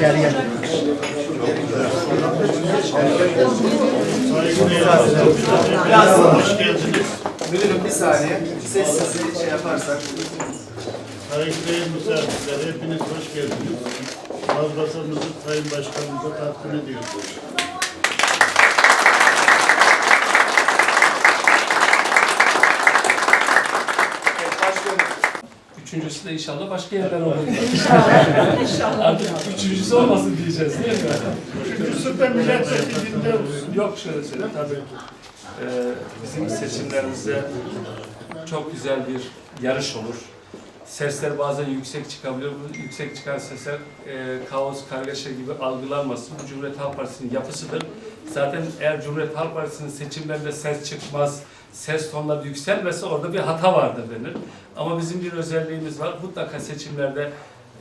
Gel gel. Biraz hoş geldiniz. Müdürüm bir saniye. Sessizliği şey yaparsak. Saygıdeğer misafirler, hepiniz hoş geldiniz. Mazbasamızı Sayın Başkanımıza takdim ediyoruz. Üçüncüsü de inşallah başka yerden olur. İnşallah. inşallah. Artık üçüncüsü olmasın diyeceğiz değil mi? Üçüncüsü de milletvekilinde olsun. Yok şöyle söyleyeyim tabii. Ee, bizim seçimlerimizde çok güzel bir yarış olur. Sesler bazen yüksek çıkabiliyor. Bu yüksek çıkan sesler e, kaos, kargaşa gibi algılanmasın. Bu Cumhuriyet Halk Partisi'nin yapısıdır. Zaten eğer Cumhuriyet Halk Partisi'nin seçimlerinde ses çıkmaz, ses tonları yükselmese orada bir hata vardır denir. Ama bizim bir özelliğimiz var. Mutlaka seçimlerde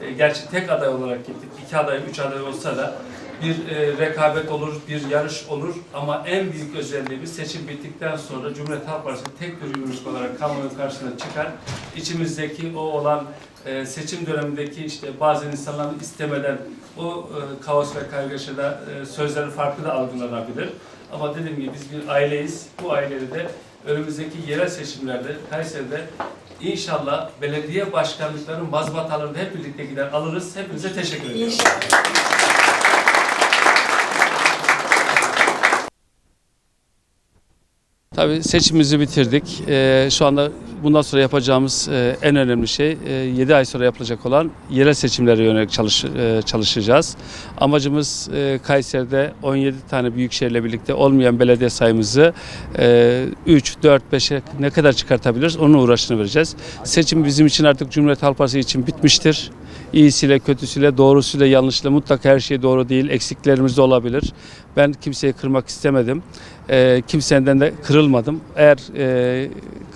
e, gerçi tek aday olarak gittik. iki aday, üç aday olsa da bir e, rekabet olur, bir yarış olur ama en büyük özelliğimiz seçim bittikten sonra Cumhuriyet Halk Partisi tek bir yumruk olarak kamuoyu karşısına çıkar. İçimizdeki o olan e, seçim dönemindeki işte bazı insanların istemeden o e, kaos ve kargaşada e, sözleri farklı da algılanabilir. Ama dediğim gibi biz bir aileyiz. Bu ailede de önümüzdeki yerel seçimlerde Kayseri'de İnşallah belediye başkanlıklarının mazbatalarını hep birlikte gider alırız. Hepinize teşekkür ediyorum. Tabii seçimimizi bitirdik. Ee, şu anda bundan sonra yapacağımız e, en önemli şey e, 7 ay sonra yapılacak olan yerel seçimlere yönelik çalış, e, çalışacağız. Amacımız e, Kayseri'de 17 tane büyükşehirle birlikte olmayan belediye sayımızı e, 3, 4, 5'e ne kadar çıkartabiliriz onun uğraşını vereceğiz. Seçim bizim için artık Cumhuriyet Halk Partisi için bitmiştir. İyisiyle, kötüsüyle, doğrusuyla, yanlışıyla mutlaka her şey doğru değil. Eksiklerimiz de olabilir. Ben kimseyi kırmak istemedim. E, kimseden de kırılmadım. Eğer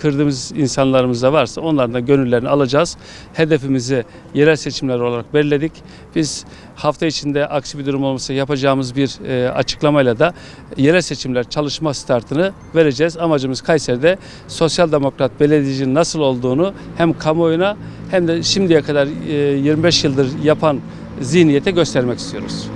kırdığımız insanlarımız da varsa onların da gönüllerini alacağız. Hedefimizi yerel seçimler olarak belirledik. Biz hafta içinde aksi bir durum olmasa yapacağımız bir e, açıklamayla da yerel seçimler çalışma startını vereceğiz. Amacımız Kayseri'de sosyal demokrat belediyecinin nasıl olduğunu hem kamuoyuna hem de şimdiye kadar e, 25 yıldır yapan zihniyete göstermek istiyoruz.